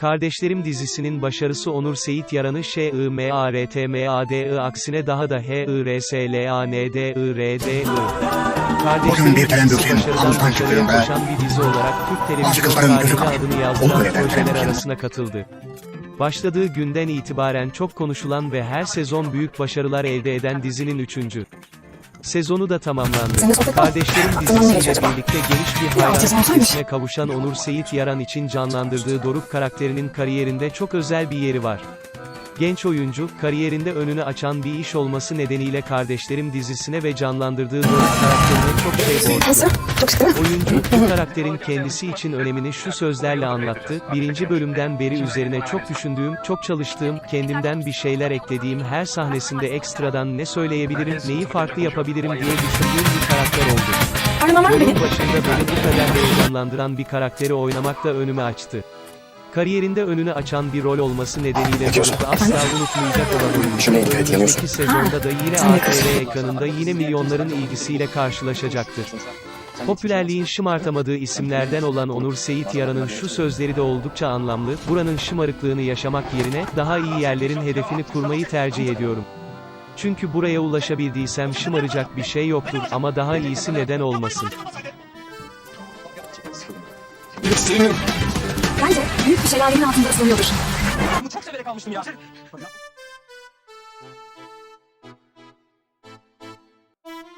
Kardeşlerim dizisinin başarısı Onur Seyit Yaran'ı ŞIMARTMADI aksine daha da HIRSLANDIRDI. Bugün bir dizisi dökeyim, havuzdan çıkıyorum be. bir dizi olarak Türk televizyon kızların gözü tarihine adını yazdıran projeler arasına katıldı. Başladığı günden itibaren çok konuşulan ve her sezon büyük başarılar elde eden dizinin üçüncü sezonu da tamamlandı. Kardeşlerim dizisiyle birlikte geniş bir hayran kitlesine kavuşan Onur Seyit Yaran için canlandırdığı Doruk karakterinin kariyerinde çok özel bir yeri var. Genç oyuncu, kariyerinde önünü açan bir iş olması nedeniyle Kardeşlerim dizisine ve canlandırdığı Doruk karakterine çok şey borçlu. Oyuncu, bu karakterin kendisi için önemini şu sözlerle anlattı. Birinci bölümden beri üzerine çok düşündüğüm, çok çalıştığım, kendimden bir şeyler eklediğim her sahnesinde ekstradan ne söyleyebilirim, neyi farklı yapabilirim diye düşündüğüm bir karakter oldu. Yolun başında beni bu kadar heyecanlandıran bir karakteri oynamak da önümü açtı. Kariyerinde önünü açan bir rol olması nedeniyle. Doruk'u asla unutmayacak olan oyuncu. Önümüzdeki sezonda da yine ATV ekranında yine milyonların ilgisiyle karşılaşacaktır. Popülerliğin şımartamadığı isimlerden olan Onur Seyit Yaran'ın şu sözleri de oldukça anlamlı, buranın şımarıklığını yaşamak yerine, daha iyi yerlerin hedefini kurmayı tercih ediyorum. Çünkü buraya ulaşabildiysem şımaracak bir şey yoktur ama daha iyisi neden olmasın. Bir şelalenin altında ıslanıyordur. Çok severek almıştım ya.